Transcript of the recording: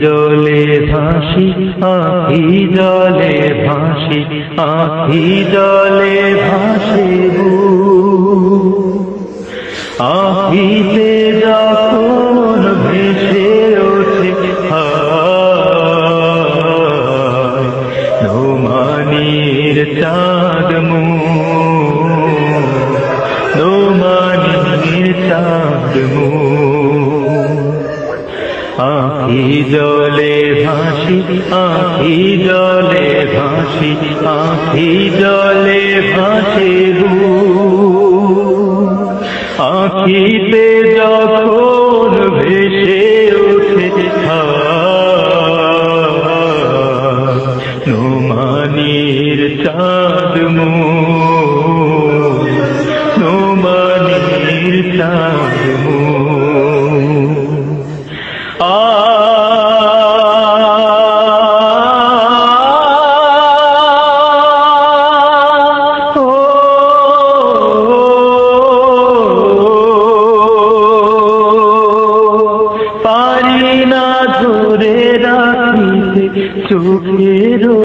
জলে ভাসি, আখি জলে ভাসি, আখি জলে ভাসে আখিতে যখন ভেসে ওঠে নোমানির চাঁদ মু। নোমানির চাঁদ মু। আখি জলে ভাসি, আখি জলে ভাসি, আখি জলে ভাসে রু আখিতে যখন ভেসে ওঠে নোমানির চাঁদ মো পারি না ধরে রাখিতে চোখের